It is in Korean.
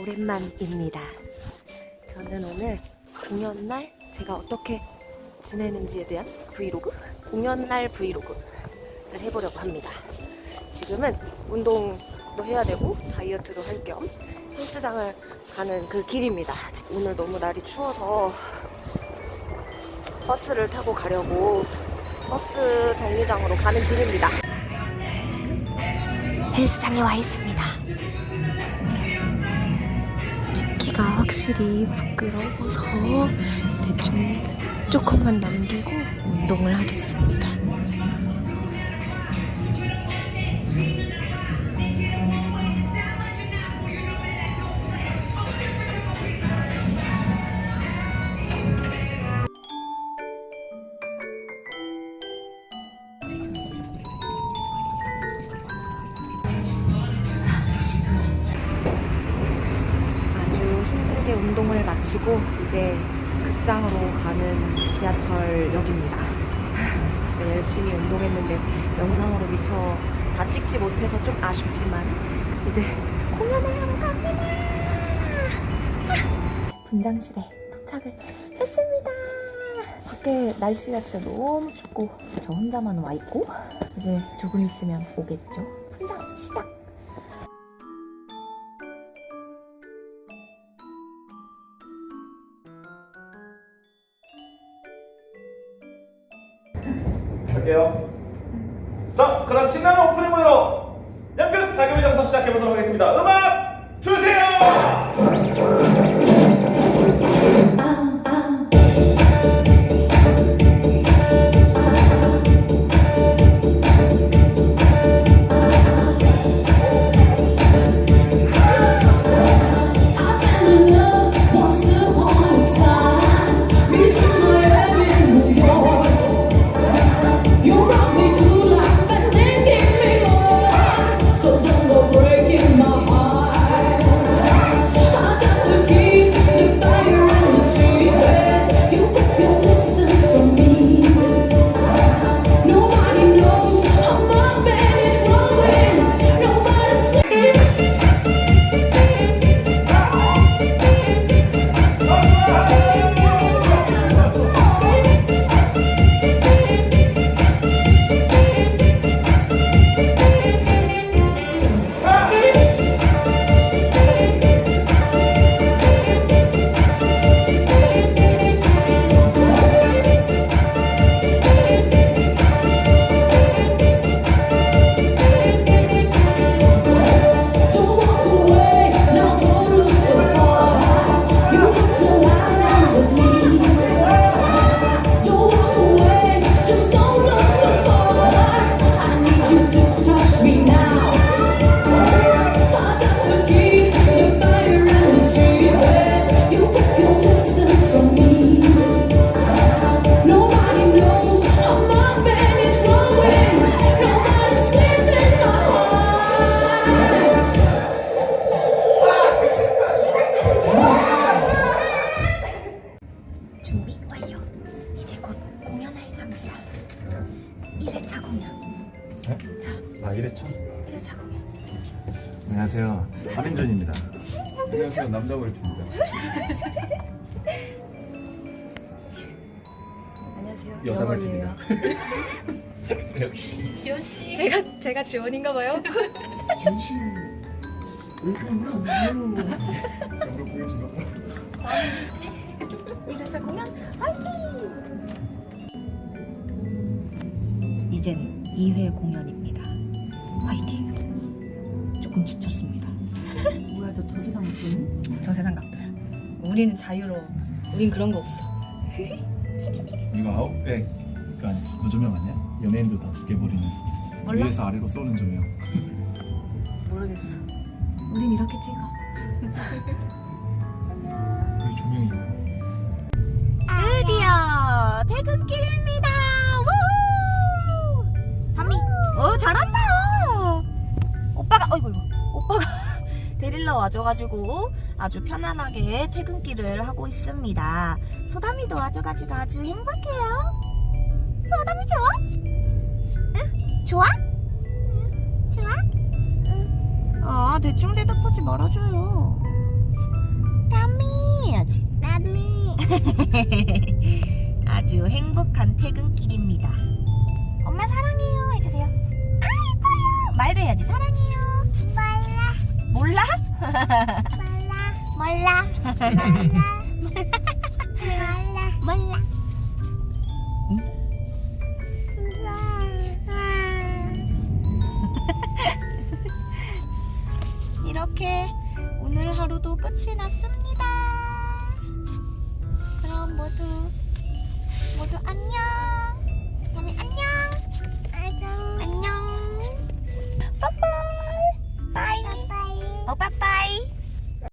오랜만입니다. 저는 오늘 공연날 제가 어떻게 지내는지에 대한 브이로그? 공연날 브이로그를 해보려고 합니다. 지금은 운동도 해야 되고 다이어트도 할 겸 헬스장을 가는 그 길입니다. 오늘 너무 날이 추워서 버스를 타고 가려고 버스 정류장으로 가는 길입니다. 헬스장에 와 있습니다. 확실히 부끄러워서 대충 조금만 남기고 운동을 하겠습니다. 마치고 이제 극장으로 가는 지하철역입니다. 진짜 열심히 운동했는데 영상으로 미처 다 찍지 못해서 좀 아쉽지만 이제 공연을 하러 갑니다. 분장실에 도착을 했습니다. 밖에 날씨가 진짜 너무 춥고 저 혼자만 와 있고 이제 조금 있으면 오겠죠. 분장 시작. 갈게요. 자, 그럼 신나는 오프닝 무대로 연극 자금의 정성 시작해보도록 하겠습니다. 음악 주세요! 1회차 공연. 아, 이랬죠? 1회차 공연. 안녕하세요. 하민준입니다. 안녕하세요 남자 월트입니다. 안녕하세요. 여자 영월이에요. 역시 지원 씨. 제가 제가 지원인가 봐요. 현실 왜 이렇게 안 돼요? 영로 보여주나? 서민준 씨. 1회차 공연 화이팅! 이젠 2회 공연입니다. 화이팅! 조금 지쳤습니다. 뭐야 저 저 세상 목표는? 저 세상 각도야. 우리는 자유로워. 우린 그런 거 없어. 이거 아웃백 그 아니 그 조명 아니야? 연예인도 다두 개 버리는 몰라? 위에서 아래로 쏘는 조명. 모르겠어. 우린 이렇게 찍어. 이 조명이 드디어 퇴근길입 와줘가지고 아주 편안하게 퇴근길을 하고 있습니다. 소담이도 와줘가지고 아주 행복해요. 소담이 좋아? 응? 좋아? 응? 좋아? 응. 아, 대충 대답하지 말아줘요. 담미 해야지. 담미. 몰라. 몰라. 몰라. 몰라. 이렇게 오늘 하루도 끝이 났습니다. 그럼 모두